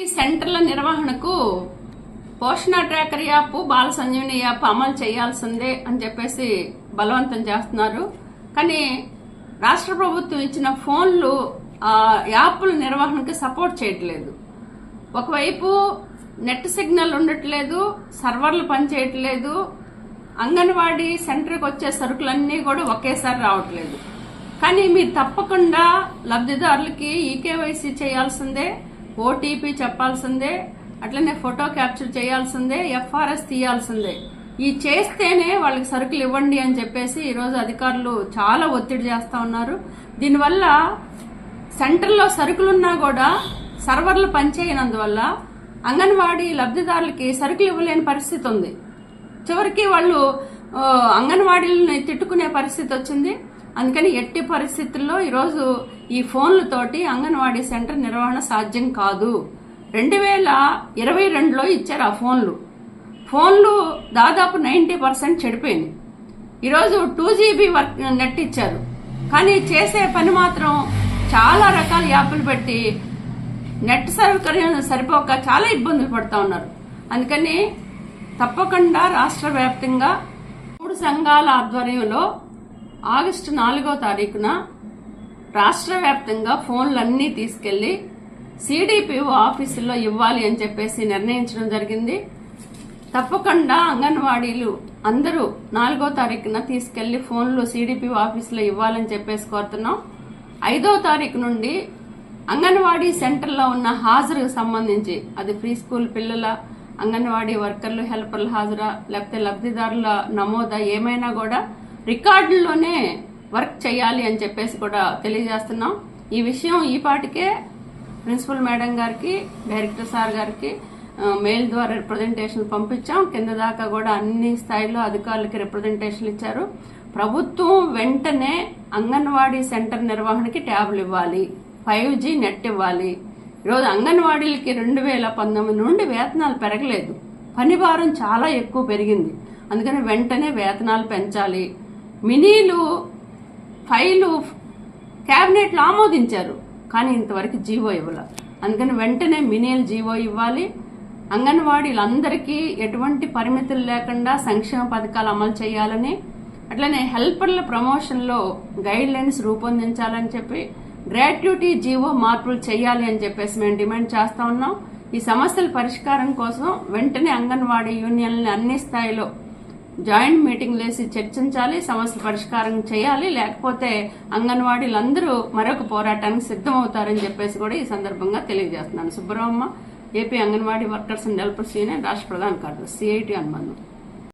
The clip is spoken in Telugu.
ఈ సెంటర్ల నిర్వహణకు Poshan tracker app Bala Sanjeevani app అమలు చేయాల్సిందే అని చెప్పేసి బలవంతం చేస్తున్నారు. కానీ రాష్ట్ర ప్రభుత్వం ఇచ్చిన ఫోన్లు ఆ యాప్ల నిర్వహణకి సపోర్ట్ చేయట్లేదు. ఒకవైపు నెట్ సిగ్నల్ ఉండట్లేదు సర్వర్లు పనిచేయట్లేదు అంగన్వాడీ సెంటర్కి వచ్చే సరుకులన్నీ కూడా ఒకేసారి రావట్లేదు. కానీ మీరు తప్పకుండా లబ్ధిదారులకి ఈకేవైసీ చేయాల్సిందే. ఓటీపీ చెప్పాల్సిందే అట్లనే ఫోటో క్యాప్చర్ చేయాల్సిందే ఎఫ్ఆర్ఎస్ తీయాల్సిందే. ఈ చేస్తేనే వాళ్ళకి సరుకులు ఇవ్వండి అని చెప్పేసి ఈరోజు అధికారులు చాలా ఒత్తిడి చేస్తూ ఉన్నారు. దీనివల్ల సెంటర్లో సరుకులున్నా కూడా సర్వర్లు పనిచేయనందువల్ల అంగన్వాడీ లబ్ధిదారులకి సరుకులు ఇవ్వలేని పరిస్థితి ఉంది. చివరికి వాళ్ళు అంగన్వాడీలను అంగన్వాడీలని తిట్టుకునే పరిస్థితి వచ్చింది. అందుకని ఎట్టి పరిస్థితుల్లో ఈరోజు ఈ ఫోన్లతోటి అంగన్వాడీ సెంటర్ నిర్వహణ సాధ్యం కాదు. రెండు వేల ఇరవై రెండులో ఇచ్చారు ఆ ఫోన్లు. ఫోన్లు దాదాపు నైంటీ పర్సెంట్ చెడిపోయింది. ఈరోజు టూ జీబీ వర్క్ నెట్ ఇచ్చారు. కానీ చేసే పని మాత్రం చాలా రకాల యాప్లు పెట్టి నెట్ సౌకర్యం సరిపోక చాలా ఇబ్బందులు పడుతూ ఉన్నారు. అందుకని తప్పకుండా రాష్ట్ర వ్యాప్తంగా మూడు సంఘాల ఆధ్వర్యంలో ఆగస్టు నాలుగో తారీఖున రాష్ట్ర వ్యాప్తంగా ఫోన్లన్నీ తీసుకెళ్ళి సిడిపిఓ ఆఫీసుల్లో ఇవ్వాలి అని చెప్పేసి నిర్ణయించడం జరిగింది. తప్పకుండా అంగన్వాడీలు అందరూ నాలుగో తారీఖున తీసుకెళ్ళి ఫోన్లు సిడిపిఓ ఆఫీసులో ఇవ్వాలని చెప్పేసి కోరుతున్నాం. ఐదో తారీఖు నుండి అంగన్వాడీ సెంటర్లో ఉన్న హాజరుకు సంబంధించి అది ప్రీ స్కూల్ పిల్లల అంగన్వాడీ వర్కర్లు హెల్పర్ల హాజరా లేకపోతే లబ్ధిదారుల నమోదా ఏమైనా కూడా రికార్డుల్లోనే వర్క్ చేయాలి అని చెప్పేసి కూడా తెలియజేస్తున్నాం. ఈ విషయం ఈ పాటికే ప్రిన్సిపల్ మేడం గారికి డైరెక్టర్ సార్ గారికి మెయిల్ ద్వారా రిప్రజెంటేషన్ పంపించాం. కింద దాకా కూడా అన్ని స్థాయిలో అధికారులకి రిప్రజెంటేషన్ ఇచ్చారు. ప్రభుత్వం వెంటనే అంగన్వాడీ సెంటర్ నిర్వహణకి ట్యాబ్లు ఇవ్వాలి. ఫైవ్ జీ నెట్ ఇవ్వాలి. ఈరోజు అంగన్వాడీలకి రెండు వేల పంతొమ్మిది నుండి వేతనాలు పెరగలేదు. పని భారం చాలా ఎక్కువ పెరిగింది. అందుకని వెంటనే వేతనాలు పెంచాలి. మినీలు ఫైలు క్యాబినెట్లో ఆమోదించారు. కానీ ఇంతవరకు జీవో ఇవ్వాల. అందుకని వెంటనే మినీలు జీవో ఇవ్వాలి. అంగన్వాడీలందరికీ ఎటువంటి పరిమితులు లేకుండా సంక్షేమ పథకాలు అమలు చేయాలని అట్లనే హెల్పర్ల ప్రమోషన్లో గైడ్ లైన్స్ రూపొందించాలని చెప్పి గ్రాట్యుటీ జీవో మార్పులు చేయాలి అని చెప్పేసి మేము డిమాండ్ చేస్తా ఉన్నాం. ఈ సమస్యల పరిష్కారం కోసం వెంటనే అంగన్వాడీ యూనియన్లు అన్ని స్థాయిలో జాయింట్ మీటింగ్ లేసి చర్చించాలి సమస్య పరిష్కారం చేయాలి లేకపోతే అంగన్వాడీలందరూ మరొక పోరాటానికి సిద్ధమవుతారని చెప్పేసి కూడా ఈ సందర్భంగా తెలియజేస్తున్నాను. Subbaramma AP anganwadi workers and helpers union రాష్ట్ర ప్రధాన కార్యదర్శి సిఐటి అనుబంధం.